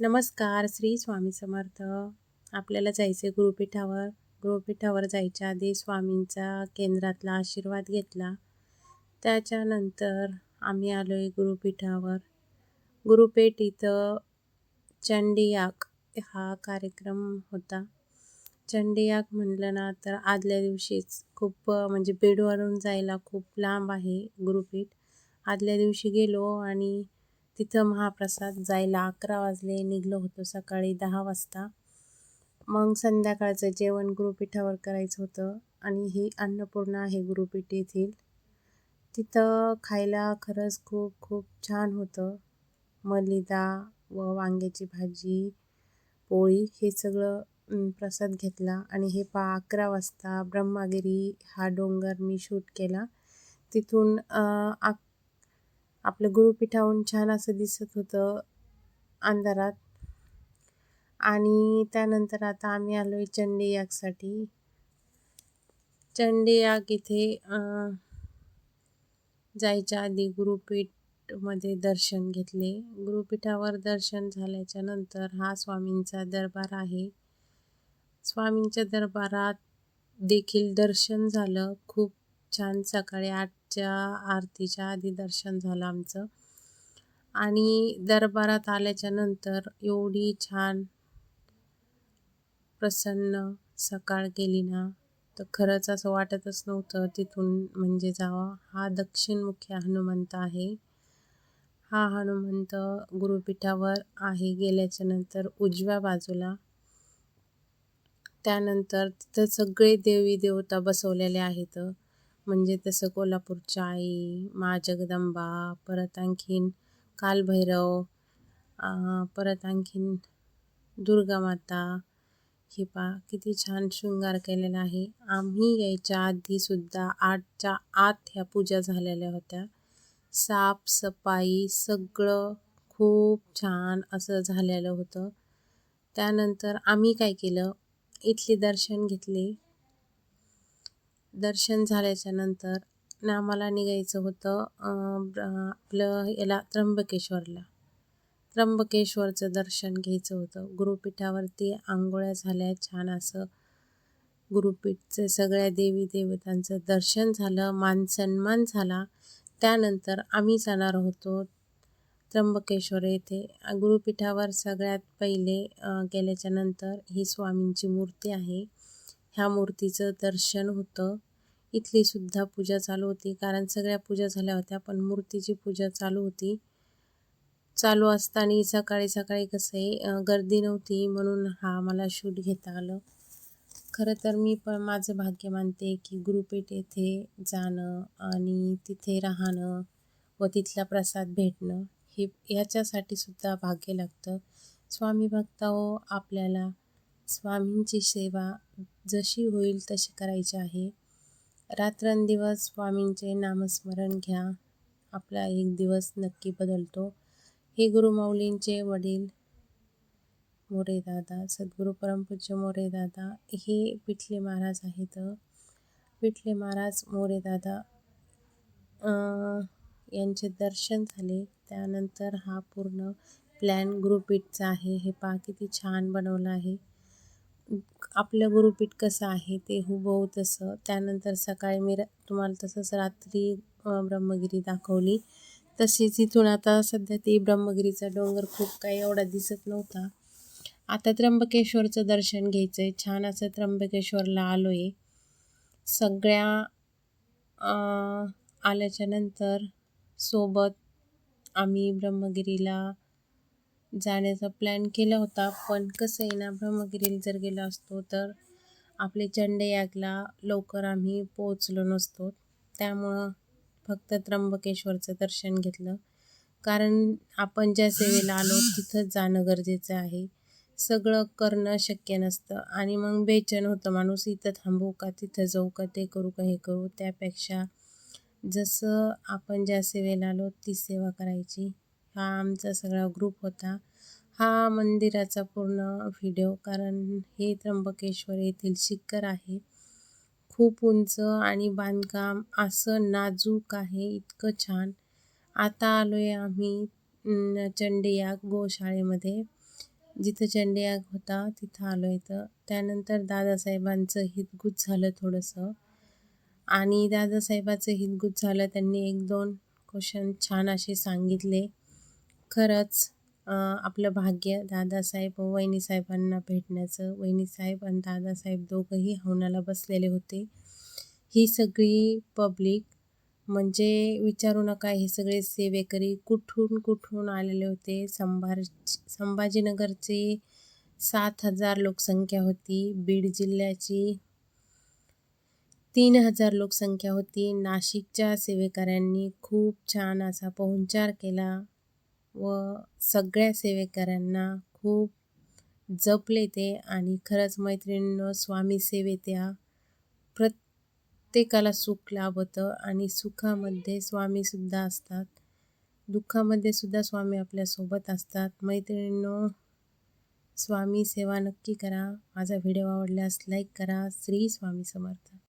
नमस्कार श्री स्वामी समर्थ. आपल्याला जायचे गुरुपीठावर. गुरुपीठावर जायच्या आधी स्वामींचा केंद्रातला आशीर्वाद घेतला. त्याच्यानंतर आम्ही आलो आहे गुरुपीठावर. गुरुपेठ इथं चंडीयाग हा कार्यक्रम होता. चंडीयाग म्हणलं ना तर आदल्या दिवशीच खूप म्हणजे बेडवरून जायला खूप लांब आहे गुरुपीठ. आदल्या दिवशी गेलो आणि तिथं महाप्रसाद जायला अकरा वाजले निघलो होतो सकाळी दहा वाजता. मग संध्याकाळचं जेवण गुरुपीठावर करायचं होतं आणि ही अन्नपूर्णा आहे गुरुपीठ येथील. तिथं खायला खरंच खूप खूप छान होतं. मलिदा व वांग्याची भाजी पोळी हे सगळं प्रसाद घेतला आणि हे पा अकरा वाजता ब्रह्मागिरी हा डोंगर मी शूट केला. तिथून आपलं गुरुपीठाहून छान असं दिसत होतं अंधारात. आणि त्यानंतर आता आम्ही आलो आहे चंडी यागसाठी चंडी याग इथे जायच्या आधी गुरुपीठमध्ये दर्शन घेतले. गुरुपीठावर दर्शन झाल्याच्यानंतर हा स्वामींचा दरबार आहे. स्वामींच्या दरबारात देखील दर्शन झालं. खूप छान सकाळी आठ रातच्या आरतीच्या आधी दर्शन झालं आमचं. आणि दरबारात आल्याच्यानंतर एवढी छान प्रसन्न सकाळ गेली ना तर खरंच असं वाटतच नव्हतं तिथून म्हणजे जावा. हा दक्षिणमुखी हनुमंत आहे. हा हनुमंत गुरुपीठावर आहे गेल्याच्यानंतर उजव्या बाजूला. त्यानंतर तिथं सगळे देवी देवता बसवलेले आहेत. म्हणजे तसं कोल्हापूरच्या आई मा जगदंबा परत आणखीन कालभैरव परत आणखीन दुर्गा माता पा किती छान शृंगार केलेला आहे. आम्ही यायच्या आधीसुद्धा आठच्या आत ह्या पूजा झालेल्या होत्या. साफसफाई सगळं खूप छान असं झालेलं होतं. त्यानंतर आम्ही काय केलं इथले दर्शन घेतले. दर्शन झाल्याच्यानंतर आम्हाला निघायचं होतं आपलं याला त्र्यंबकेश्वरला. त्र्यंबकेश्वरचं दर्शन घ्यायचं होतं. गुरुपीठावरती आंघोळ्या झाल्या छान असं गुरुपीठचे सगळ्या देवी देवतांचं दर्शन झालं मान सन्मान झाला. त्यानंतर आम्ही जाणार होतो त्र्यंबकेश्वर येथे. गुरुपीठावर सगळ्यात पहिले गेल्याच्यानंतर ही स्वामींची मूर्ती आहे. ह्या मूर्तीचं दर्शन होतं. इथली सुद्धा पूजा चालू होती. कारण सगळ्या पूजा झाल्या होत्या पण मूर्तीची पूजा चालू होती. चालू असताना सकाळी सकाळी कसं आहे गर्दी नव्हती म्हणून हा मला शूट घेता आलं. खरं तर मी पण माझं भाग्य मानते की गुरुपेठ येथे जाणं आणि तिथे राहणं व तिथला प्रसाद भेटणं हे याच्यासाठी सुद्धा भाग्य लागतं. स्वामी भक्त हो आपल्याला स्वामींची सेवा जशी होईल तशी करायची आहे. रात्रंदिवस स्वामींचे नामस्मरण घ्या. आपला एक दिवस नक्की बदलतो. हे गुरुमाऊलींचे वडील मोरे दादा सद्गुरू परमपूज्य मोरे दादा हे पिठले महाराज आहेत. पिठले महाराज मोरे दादा यांचे दर्शन झाले. त्यानंतर हा पूर्ण प्लॅन गुरुपीठचा आहे. हे पहा किती छान बनवलं आहे. आपलं गुरुपीठ कसं आहे ते हुबहू तसं. त्यानंतर सकाळी मी तुम्हाला तसंच रात्री ब्रह्मगिरी दाखवली. तशीच इथून आता सध्या ती ब्रह्मगिरीचा डोंगर खूप काही एवढा दिसत नव्हता. आता त्र्यंबकेश्वरचं दर्शन घ्यायचं आहे छान असं त्र्यंबकेश्वरला आलो आहे सगळ्या आल्याच्यानंतर सोबत आम्ही ब्रह्मगिरीला जाण्याचा प्लॅन केला होता. पण कसं आहे ना ब्रह्मगिरीला जर गेलो असतो तर आपले चंडयागला लवकर आम्ही पोचलो नसतो. त्यामुळं फक्त त्र्यंबकेश्वरचं दर्शन घेतलं. कारण आपण ज्या सेवेला आलो तिथंच जाणं गरजेचं आहे. सगळं करणं शक्य नसतं. आणि मग बेचैन होतं माणूस इथं थांबू का तिथं जाऊ का ते करू का हे करू. त्यापेक्षा जसं आपण ज्या सेवेला आलो ती सेवा करायची. हा आमचा सगळा ग्रुप होता. हा मंदिराचा पूर्ण व्हिडिओ कारण हे त्र्यंबकेश्वर येथील शिखर आहे. खूप उंच आणि बांधकाम असं नाजूक आहे इतकं छान. आता आलो आहे आम्ही चंडिया गोशाळेमध्ये. जिथं चंडियाग होता तिथं आलो तर त्यानंतर दादासाहेबांचं हितगुज झालं थोडंसं. आणि दादासाहेबाचं हितगुज झालं त्यांनी एक दोन क्वेश्चन छान असे सांगितले. खरंच आपलं भाग्य दादासाहेब व वहिनीसाहेबांना भेटण्याचं वहिनीसाहेब आणि दादासाहेब दोघंही हवनाला बसलेले होते. ही सगळी पब्लिक म्हणजे विचारू नका हे सगळे सेवेकरी कुठून कुठून आलेले होते. संभार संभाजीनगरचे सात हजार लोकसंख्या होती. बीड जिल्ह्याची तीन हजार लोकसंख्या होती. नाशिकच्या सेवेकऱ्यांनी खूप छान असा पाहुणचार केला. व सगळ्या सेवेकऱ्यांना खूप जपले ते आणि खरंच मैत्रिणींनो स्वामी सेवेत या प्रत्येकाला सुख लाभतं आणि सुखामध्ये स्वामीसुद्धा असतात. दुःखामध्ये सुद्धा स्वामी आपल्यासोबत असतात. मैत्रिणींनो स्वामी सेवा नक्की करा. माझा व्हिडिओ आवडल्यास लाईक करा. श्री स्वामी समर्थ.